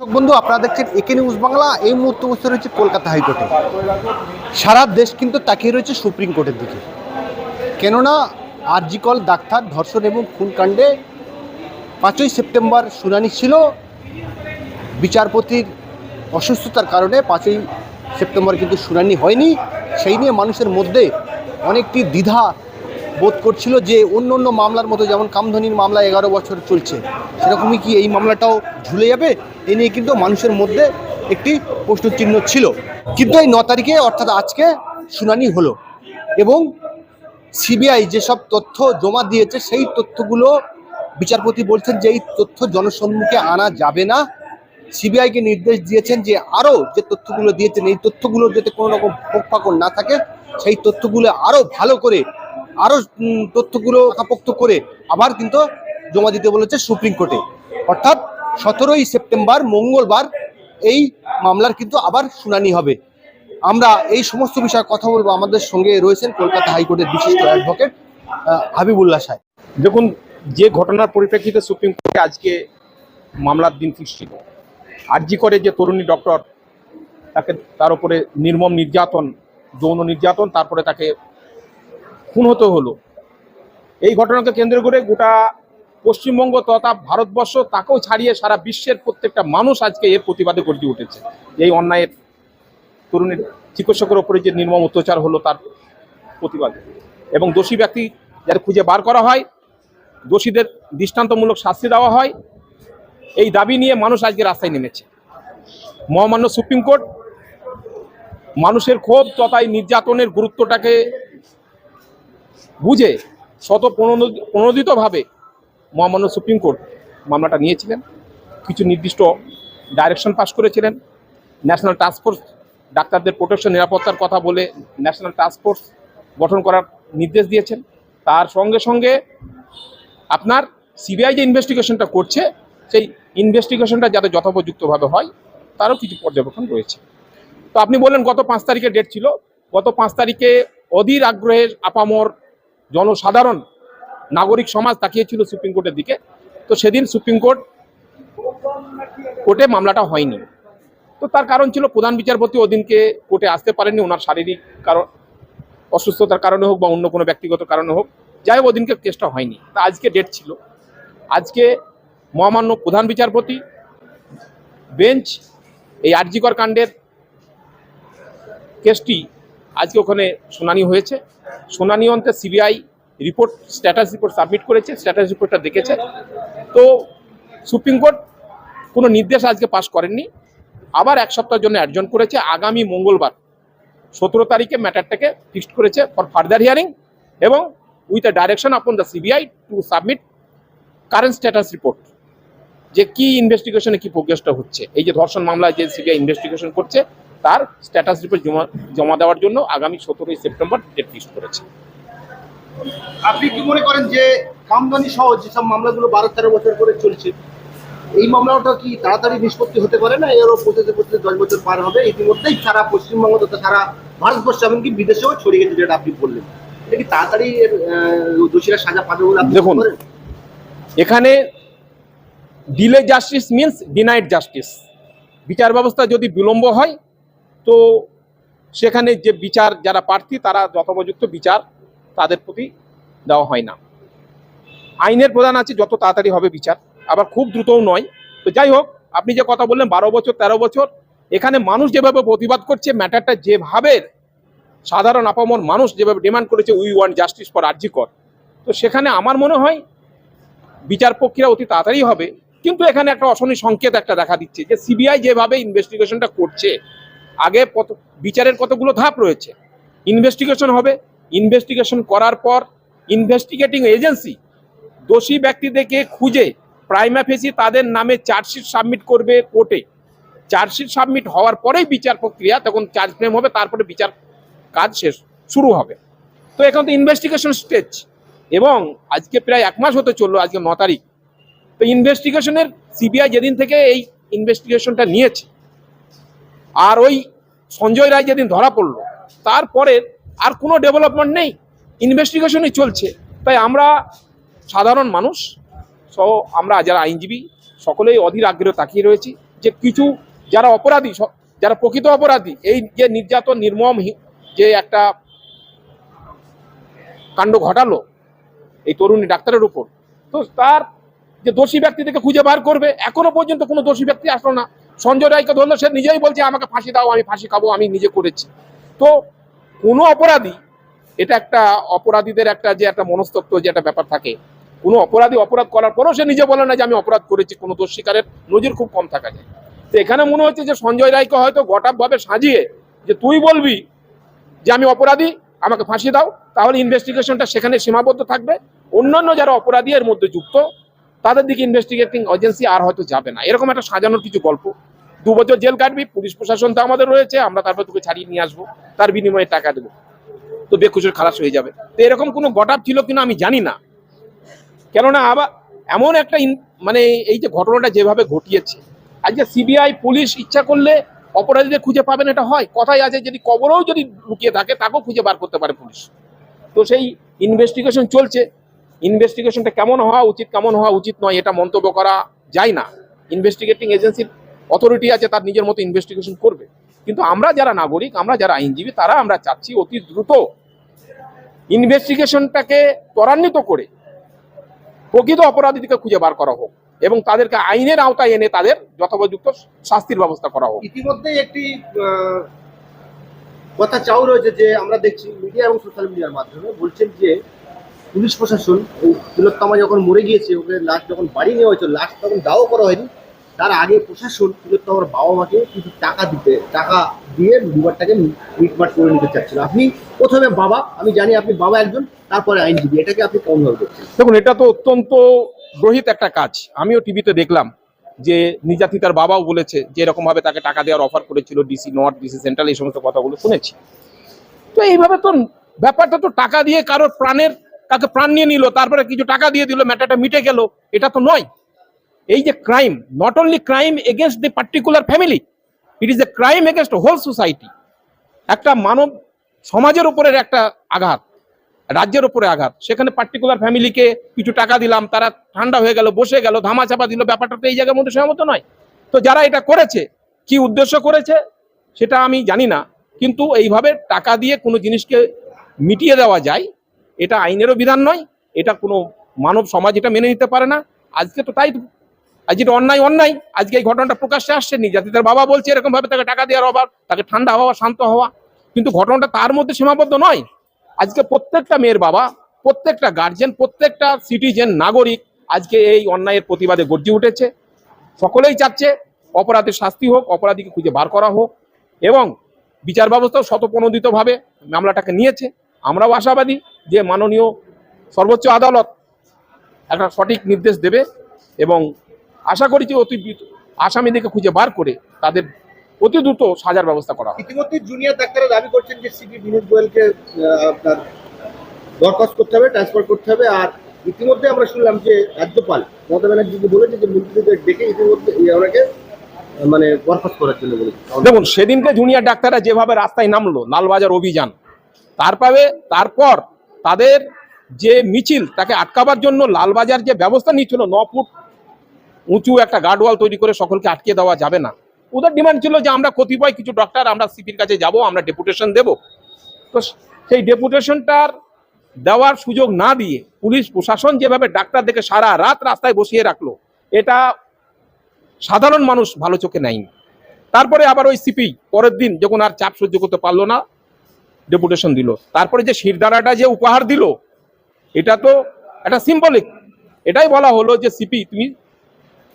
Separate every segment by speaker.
Speaker 1: দর্শক বন্ধু, আপনারা দেখছেন একে নিউজ বাংলা। এই মুহূর্তে উপস্থিত রয়েছে কলকাতা হাইকোর্টে। সারা দেশ কিন্তু তাকিয়ে রয়েছে সুপ্রিম কোর্টের দিকে। কেননা আরজিকল ডাক্তার, ধর্ষণ এবং খুনকাণ্ডে পাঁচই সেপ্টেম্বর শুনানি ছিল। বিচারপতির অসুস্থতার কারণে পাঁচই সেপ্টেম্বর কিন্তু শুনানি হয়নি। সেই নিয়ে মানুষের মধ্যে অনেকটি দ্বিধা বোধ করছিল যে অন্য অন্য মামলার মতো যেমন কামধনির মামলা এগারো বছর চলছে, সেরকমই কি এই মামলাটাও ঝুলে যাবে? এ নিয়ে কিন্তু মানুষের মধ্যে একটি প্রশ্নচিহ্ন ছিল। কিন্তু এই ন তারিখে অর্থাৎ আজকে শুনানি হলো এবং সিবিআই যেসব তথ্য জমা দিয়েছে, সেই তথ্যগুলো বিচারপতি বলছেন যে এই তথ্য জনসম্মুখে আনা যাবে না। সিবিআইকে নির্দেশ দিয়েছেন যে আরও যে তথ্যগুলো দিয়েছেন, এই তথ্যগুলো যাতে কোনো রকম ফাঁকর না থাকে, সেই তথ্যগুলো আরও ভালো করে আরও তথ্যগুলো আকাপোক্ত করে আবার কিন্তু জমা দিতে বলেছে সুপ্রিম কোর্টে। অর্থাৎ সতেরোই সেপ্টেম্বর, মঙ্গলবার এই মামলার কিন্তু আবার শুনানি হবে। আমরা এই সমস্ত বিষয়ে কথা বলব। আমাদের সঙ্গে রয়েছেন কলকাতা হাইকোর্টের বিশিষ্ট অ্যাডভোকেট হাবিবুল্লাহ সাহেব।
Speaker 2: দেখুন, যে ঘটনার পরিপ্রেক্ষিতে সুপ্রিম কোর্টে আজকে মামলার দিন ফিক্স ছিল আরজি করে যে তরুণী ডক্টর, তাকে তার উপরে নির্মম নির্যাতন, যৌন নির্যাতন, তারপরে তাকে খুন হতে হলো। এই ঘটনাকে কেন্দ্র করে গোটা পশ্চিমবঙ্গ তথা ভারতবর্ষ তাকেও ছাড়িয়ে সারা বিশ্বের প্রত্যেকটা মানুষ আজকে এর প্রতিবাদে গর্জে উঠেছে। এই অন্যায়ের তরুণীর চিকিৎসকের ওপরে যে নির্মম অত্যাচার হলো তার প্রতিবাদে। এবং দোষী ব্যক্তি যারা খুঁজে বার করা হয়, দোষীদের দৃষ্টান্তমূলক শাস্তি দেওয়া হয়, এই দাবি নিয়ে মানুষ আজকে রাস্তায় নেমেছে। মহামান্য সুপ্রিম কোর্ট মানুষের ক্ষোভ তথা এই নির্যাতনের গুরুত্বটাকে বুঝে শত প্রণোদ- প্রণোদিতভাবে মহামান্য সুপ্রিম কোর্ট মামলাটা নিয়েছিলেন। কিছু নির্দিষ্ট ডাইরেকশন পাস করেছিলেন। ন্যাশনাল টাস্কফোর্স ডাক্তারদের প্রোটেকশন নিরাপত্তার কথা বলে ন্যাশনাল টাস্কফোর্স গঠন করার নির্দেশ দিয়েছেন। তার সঙ্গে সঙ্গে আপনার সিবিআই যে ইনভেস্টিগেশনটা করছে, সেই ইনভেস্টিগেশনটা যাতে যথোপযুক্তভাবে হয়, তারও কিছু পর্যবেক্ষণ রয়েছে। তো আপনি বললেন গত পাঁচ তারিখে ডেট ছিল। গত পাঁচ তারিখে অধীর আগ্রহের আপামর জনসাধারণ, নাগরিক সমাজ তাকিয়েছিল সুপ্রিম কোর্টের দিকে। তো সেদিন সুপ্রিম কোর্ট কোর্টে মামলাটা হয়নি। তো তার কারণ ছিল প্রধান বিচারপতি ওদিনকে কোর্টে আসতে পারেননি, ওনার শারীরিক কারণ, অসুস্থতার কারণে হোক বা অন্য কোনো ব্যক্তিগত কারণে হোক, যাই হোক ওদিনকে কেসটা হয়নি। তা আজকে ডেট ছিল। আজকে মহামান্য প্রধান বিচারপতি, বেঞ্চ, এই আরজিকর কাণ্ডের কেসটি আজকে ওখানে শুনানি হয়েছে। শুনানি অন্তে CBI report, status report submit করেছে, স্ট্যাটাস রিপোর্টটা দেখেছে। তো সুপ্রিম কোর্ট কোনো নির্দেশ আজকে পাশ করেননি। আবার এক সপ্তাহের জন্য অ্যাডজন করেছে। আগামী মঙ্গলবার, সতেরো তারিখে ম্যাটারটাকে ফিক্সড করেছে ফর ফার্দার হিয়ারিং এবং with a direction upon the CBI to submit current status report. যে কি ইনভেস্টিগেশনে কি প্রোগ্রেসটা হচ্ছে? এই যে ধর্ষণ মামলায় যে সিবিআই ইনভেস্টিগেশন করছে তার স্ট্যাটাস রিপোর্ট জমা জমা দেওয়ার জন্য আগামী সতেরোই সেপ্টেম্বর ডেট ফিক্সড করেছে।
Speaker 1: আপনি কি মনে করেন যে কামদানি সহ যেসব মামলাগুলো বারো তেরো বছর করে চলছে এই মামলাটা কি তাড়াতাড়ি নিষ্পত্তি হতে পারে না? এরও পঁচিশে পঁচিশে দশ বছর পার হবে। ইতিমধ্যেই সারা পশ্চিমবঙ্গ তথা সারা ভারতবর্ষ এমনকি বিদেশেও ছড়িয়ে গেছে যেটা আপনি বললেন। এটা কি তাড়াতাড়ি দোষীরা সাজা পাবে বলে আপনি
Speaker 2: দেখুন। এখানে delay justice means denied justice বিচার ব্যবস্থা যদি বিলম্ব হয় তো সেখানে যে বিচার, যারা প্রার্থী, তারা যথোপযুক্ত বিচার তাদের প্রতি দেওয়া হয় না। আইনের প্রধান আছে, যত তাড়াতাড়ি হবে বিচার। আবার খুব দ্রুতও নয়। তো যাই হোক, আপনি যে কথা বললেন, বারো বছর, তেরো বছর, এখানে মানুষ যেভাবে প্রতিবাদ করছে, ম্যাটারটা যেভাবে সাধারণ আপামর মানুষ যেভাবে ডিমান্ড করেছে, we want justice for RG Kar. তো সেখানে আমার মনে হয়, বিচার প্রক্রিয়া অতি তাড়াতাড়ি হবে। কিন্তু এখানে একটা অশনি সংকেত একটা দেখা দিচ্ছে যে, সিবিআই যেভাবে ইনভেস্টিগেশনটা করছে আগে কত, বিচারের কতগুলো ধাপ রয়েছে? ইনভেস্টিগেশন হবে। ইনভেস্টিগেশন করার পর ইনভেস্টিগেটিং এজেন্সি দোষী ব্যক্তিদেরকে খুঁজে প্রাইমা ফেসি তাদের নামে চার্জশিট সাবমিট করবে কোর্টে চার্জশিট সাবমিট হওয়ার পরেই বিচার প্রক্রিয়া তখন চার্জ ফ্রেম হবে, তারপরে বিচার কাজ শেষ, শুরু হবে। তো এখন তো ইনভেস্টিগেশন স্টেজ এবং আজকে প্রায় এক মাস হতে চলল, আজকে ন তারিখ। তো ইনভেস্টিগেশনের সিবিআই যেদিন থেকে এই ইনভেস্টিগেশনটা নিয়েছে আর ওই সঞ্জয় রায় যেদিন ধরা পড়ল তারপরে আর কোনো ডেভেলপমেন্ট নেই ইনভেস্টিগেশনই চলছে। তাই আমরা সাধারণ মানুষ, সহ আমরা যারা আইনজীবী, সকলেই অধীর আগ্রহে তাকিয়ে রয়েছি যে কিছু যারা অপরাধী যারা প্রকৃত অপরাধী, এই যে নির্যাতন, নির্মম যে একটা কাণ্ড ঘটালো এই তরুণী ডাক্তারের উপর, তো তার যে দোষী ব্যক্তিদেরকে খুঁজে বার করবে, এখনও পর্যন্ত কোনো দোষী ব্যক্তি আসলো না। সঞ্জয় রায়কে ধরলো, সে নিজেই বলছে, আমাকে ফাঁসি দাও, আমি ফাঁসি খাব, আমি নিজে করেছি। তো কোনো অপরাধী, এটা একটা অপরাধীদের একটা যে একটা মনস্তত্ব, যে একটা ব্যাপার থাকে, কোনো অপরাধী অপরাধ করার পরেও সে নিজে বলে না যে আমি অপরাধ করেছি, কোনো দোষ স্বীকারের নজির খুব কম থাকা যায়। তো এখানে মনে হচ্ছে যে সঞ্জয় রায়কে হয়তো গটাপভাবে সাজিয়ে যে তুই বলবি যে আমি অপরাধী, আমাকে ফাঁসি দাও, তাহলে ইনভেস্টিগেশনটা সেখানে সীমাবদ্ধ থাকবে। অন্যান্য যারা অপরাধী এর মধ্যে যুক্ত তাদের দিকে ইনভেস্টিগেটিং এজেন্সি আর হয়তো যাবে না। এরকম একটা সাজানোর কিছু গল্প। দু বছর জেল কাটবি, পুলিশ প্রশাসন তো আমাদের রয়েছে, আমরা তারপর তোকে ছাড়িয়ে নিয়ে আসব, তার বিনিময়ে টাকা দেবো। তো বেকুশের খালাস হয়ে যাবে। তো এরকম কোনো গটাপ ছিল কিনা আমি জানি না। কেননা আবার এমন একটা মানে এই যে ঘটনাটা যেভাবে ঘটিয়েছে, আজকে সিবিআই, পুলিশ ইচ্ছা করলে অপরাধীদের খুঁজে পাবেন এটা হয়। কথাই আছে, যদি কবরেও যদি লুকিয়ে থাকে, তাকেও খুঁজে বার করতে পারে পুলিশ। তো সেই ইনভেস্টিগেশন চলছে। ইনভেস্টিগেশনটা কেমন হওয়া উচিত, কেমন হওয়া উচিত নয়, এটা মন্তব্য করা যায় না। ইনভেস্টিগেটিং এজেন্সির অথরিটি আছে, তার নিজের মতো ইনভেস্টিগেশন করবে। কিন্তু আমরা যারা নাগরিক, আমরা যারা আইনজীবী, তারা আমরা চাচ্ছি অতি দ্রুত ইনভেস্টিগেশনটাকে ত্বরান্বিত করে প্রকৃত অপরাধীদেরকে খুঁজে বার করা হোক এবং তাদেরকে আইনের আওতায় এনে তাদের যথোপযুক্ত শাস্তির ব্যবস্থা করা হোক।
Speaker 1: ইতিমধ্যেই একটি কথা চাও রয়েছে যে আমরা দেখছি মিডিয়া এবং সোশ্যাল মিডিয়ার মাধ্যমে বলছেন যে পুলিশ প্রশাসন তিলোত্তমা যখন মরে গিয়েছে, ওকে লাশ যখন বাড়ি নেওয়া হয়েছে লাশ তখন দাও করা হয়নি। তার আগে প্রশাসন তিলোত্তমার বাবা মাকে কিছু টাকা দিতে, টাকা দিয়ে বিবারটাকে মিটমাট করে নিতে চাচ্ছিল। আপনি প্রথমে বাবা, আমি জানি আপনি বাবা একজন, তারপরে আইনজীবী, এটাকে আপনি কম করছেন
Speaker 2: দেখুন, এটা তো অত্যন্ত গ্রহিত একটা কাজ। আমিও টিভিতে দেখলাম যে নির্যাতিতার বাবাও বলেছে যে এরকম ভাবে তাকে টাকা দেওয়ার অফার করেছিল ডিসি নর্থ ডিসি সেন্ট্রাল এই সমস্ত কথাগুলো শুনেছি। তো এইভাবে তো ব্যাপারটা তো টাকা দিয়ে কারোর প্রাণের তাকে প্রাণ নিয়ে নিল, তারপরে কিছু টাকা দিয়ে দিল, ম্যাটারটা মিটে গেল, এটা তো নয়। এই যে crime not only crime against the particular family it is a crime against whole society একটা মানব সমাজের উপরের একটা আঘাত, রাজ্যের উপরে আঘাত। সেখানে পার্টিকুলার ফ্যামিলিকে কিছু টাকা দিলাম, তারা ঠান্ডা হয়ে গেল, বসে গেল ধামা চাপা দিল, ব্যাপারটা তো এই জায়গার মধ্যে সহমত নয়। তো যারা এটা করেছে, কি উদ্দেশ্য করেছে, সেটা আমি জানি না। কিন্তু এইভাবে টাকা দিয়ে কোনো জিনিসকে মিটিয়ে দেওয়া যায় এটা আইনেরও বিধান নয়, এটা কোনো মানব সমাজ এটা মেনে নিতে পারে না। আজকে তো তাই, আজ এটা অন্যায় অন্যায়। আজকে এই ঘটনাটা প্রকাশ্যে আসছে নির্যাতিতার বাবা বলছে এরকমভাবে তাকে টাকা দেওয়ার অভাব, তাকে ঠান্ডা হওয়া, শান্ত হওয়া। কিন্তু ঘটনাটা তার মধ্যে সীমাবদ্ধ নয়। আজকে প্রত্যেকটা মেয়ের বাবা, প্রত্যেকটা গার্জেন প্রত্যেকটা সিটিজেন নাগরিক আজকে এই অন্যায়ের প্রতিবাদে গর্জে উঠেছে। সকলেই চাচ্ছে অপরাধের শাস্তি হোক, অপরাধীকে খুঁজে বার করা হোক এবং বিচার ব্যবস্থাও শতপ্রণোদিতভাবে মামলাটাকে নিয়েছে। আমরাও আশাবাদী যে মাননীয় সর্বোচ্চ আদালত একটা সঠিক নির্দেশ দেবে এবং আশা করি যে অতি আসামিদেরকে খুঁজে বার করে তাদের অতি দ্রুত সাজার ব্যবস্থা করা হবে।
Speaker 1: ইতিমধ্যে জুনিয়র ডাক্তাররা দাবি করছেন যে সিপি বিনোদ গোয়েলকে আপনার বরখাস্ত করতে হবে ট্রান্সফার করতে হবে। আর ইতিমধ্যে আমরা শুনলাম যে রাজ্যপাল মমতা ব্যানার্জিকে বলেছে যে মন্ত্রীদের ডেকে ইতিমধ্যে ওনাকে মানে বরখাস্ত করার জন্য বলেছে।
Speaker 2: দেখুন সেদিনকে জুনিয়র ডাক্তাররা যেভাবে রাস্তায় নামলো লালবাজার অভিযান তারপরে তারপর তাদের যে মিছিল তাকে আটকাবার জন্য লালবাজার যে ব্যবস্থা নিচ্ছিল ন ফুট উঁচু একটা গার্ডওয়াল তৈরি করে সকলকে আটকে দেওয়া যাবে না। ওদের ডিমান্ড ছিল যে আমরা কতিপয় কিছু ডক্টর আমরা সিপির কাছে যাব, আমরা ডেপুটেশন দেব। তো সেই ডেপুটেশনটার দেওয়ার সুযোগ না দিয়ে পুলিশ, প্রশাসন যেভাবে ডাক্তারদেরকে সারা রাত রাস্তায় বসিয়ে রাখল, এটা সাধারণ মানুষ ভালো চোখে নেয়নি। তারপরে আবার ওই সিপি পরের দিন যখন আর চাপ সহ্য করতে পারল না ডেপুটেশন দিল। তারপরে যে শিরদাঁড়াটা যে উপহার দিল, এটা তো একটা সিম্বলিক এটাই বলা হলো যে, সিপি, তুমি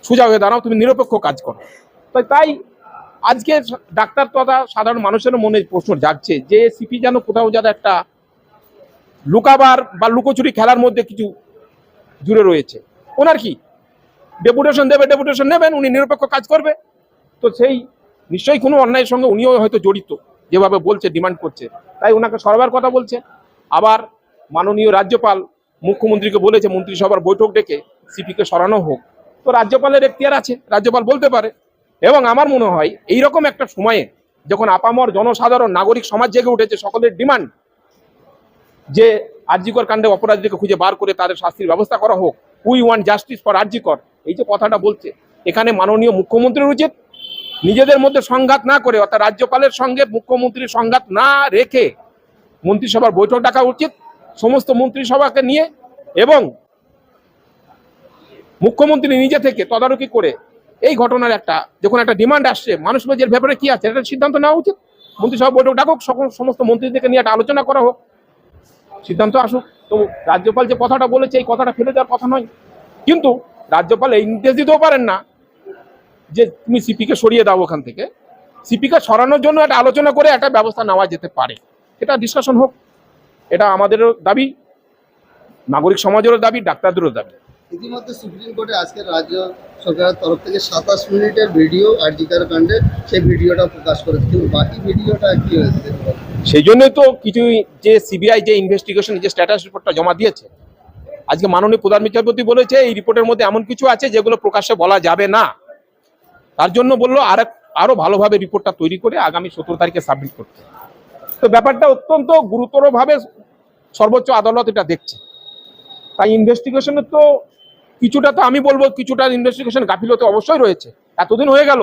Speaker 2: সোজা হয়ে দাঁড়াও, তুমি নিরপেক্ষ কাজ করো। তাই তাই আজকে ডাক্তার তথা সাধারণ মানুষের মনে প্রশ্ন জাগছে যে, সিপি যেন কোথাও যেন একটা লুকাবার বা লুকোচুরি খেলার মধ্যে কিছু জুড়ে রয়েছে। ওনার কি? ডেপুটেশন দেবে, ডেপুটেশন নেবেন, উনি নিরপেক্ষ কাজ করবে। তো সেই, নিশ্চয়ই কোনো অন্যায়ের সঙ্গে উনিও হয়তো জড়িত। যেভাবে বলছে ডিমান্ড করছে, তাই ওনাকে সরবার কথা বলছে। আবার মাননীয় রাজ্যপাল মুখ্যমন্ত্রীকে বলেছে, মন্ত্রিসভার বৈঠক ডেকে সিপিকে সরানো হোক। তো রাজ্যপালের এখতিয়ার আছে, রাজ্যপাল বলতে পারে। এবং আমার মনে হয় এই রকম একটা সময়ে যখন আপামর জনসাধারণ, নাগরিক সমাজ জেগে উঠেছে, সকলের ডিমান্ড যে আরজিকর কাণ্ডে অপরাধীদেরকে খুঁজে বার করে তাদের শাস্তির ব্যবস্থা করা হোক we want justice for RG Kar, এই যে কথাটা বলছে। এখানে মাননীয় মুখ্যমন্ত্রীর উচিত নিজেদের মধ্যে সংঘাত না করে, অর্থাৎ রাজ্যপালের সঙ্গে মুখ্যমন্ত্রীর সংঘাত না রেখে মন্ত্রিসভার বৈঠক ডাকা উচিত সমস্ত মন্ত্রিসভাকে নিয়ে এবং মুখ্যমন্ত্রী নিজে থেকে তদারকি করে এই ঘটনার একটা, যখন একটা ডিমান্ড আসছে, মানুষ মেজের ব্যাপারে কি আছে এটা সিদ্ধান্ত নেওয়া উচিত? মন্ত্রিসভা বৈঠক ডাকুক সমস্ত মন্ত্রীদেরকে নিয়ে একটা আলোচনা করা হোক। সিদ্ধান্ত আসুক। তো রাজ্যপাল যে কথাটা বলেছে, এই কথাটা ফেলে দেওয়ার কথা নয়। কিন্তু রাজ্যপাল এই নির্দেশ দিতেও পারেন না। যে তুমি সিপিকে সরিয়ে দাও ওখান থেকে সিপিকে সরানোর জন্য একটা আলোচনা করে একটা ব্যবস্থা নেওয়া যেতে পারে। এটা ডিসকাশন হোক। এটা আমাদেরও দাবি নাগরিক সমাজেরও দাবি ডাক্তারদেরও দাবি।
Speaker 3: ইতিমধ্যে সুপ্রিম কোর্টে আজকে রাজ্য সরকারের তরফ থেকে সাতাশ মিনিটের ভিডিও আর্জিকার কাণ্ডে সেই ভিডিওটা প্রকাশ করেছে। কিন্তু বাকি ভিডিওটা কি হয়েছে
Speaker 2: সেই জন্যই তো কিছু যে সিবিআই যে ইনভেস্টিগেশন যে স্ট্যাটাস রিপোর্টটা জমা দিয়েছে আজকে মাননীয় প্রধান বিচারপতি বলেছে এই রিপোর্টের মধ্যে এমন কিছু আছে যেগুলো প্রকাশ্যে বলা যাবে না। তার জন্য বলল, আর, আরও ভালোভাবে রিপোর্টটা তৈরি করে আগামী সতেরো তারিখে সাবমিট করতে তো ব্যাপারটা অত্যন্ত গুরুতরভাবে সর্বোচ্চ আদালত এটা দেখছে। তাই ইনভেস্টিগেশনের তো কিছুটা তো আমি বলব, কিছুটা ইনভেস্টিগেশন গাফিলতি অবশ্যই রয়েছে। এতদিন হয়ে গেল,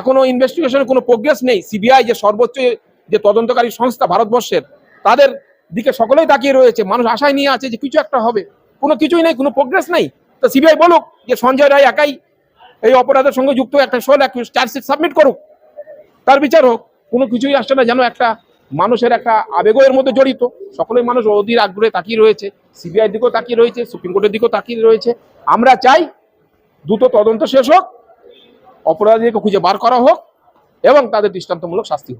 Speaker 2: এখনও ইনভেস্টিগেশনের কোনো প্রোগ্রেস নেই। সিবিআই যে সর্বোচ্চ যে তদন্তকারী সংস্থা ভারতবর্ষের, তাদের দিকে সকলেই তাকিয়ে রয়েছে। মানুষ আশায় নিয়ে আছে যে কিছু একটা হবে। কোনো কিছুই নেই, কোনো প্রোগ্রেস নেই। তো সিবিআই বলুক যে সঞ্জয় রায় একাই এই অপরাধের সঙ্গে যুক্ত একটা সোল অ্যাকিউজ চার্জশিট সাবমিট করুক। তার বিচার হোক, কোনো কিছুই আসছে না, যেন একটা মানুষের একটা আবেগের মধ্যে জড়িত। সকলেই মানুষ অধীর আগ্রহে তাকিয়ে রয়েছে, সিবিআই দিকেও তাকিয়ে রয়েছে, সুপ্রিম কোর্টের দিকেও তাকিয়ে রয়েছে। আমরা চাই দ্রুত তদন্ত শেষ হোক, অপরাধীকে খুঁজে বার করা হোক, এবং তাদের দৃষ্টান্তমূলক শাস্তি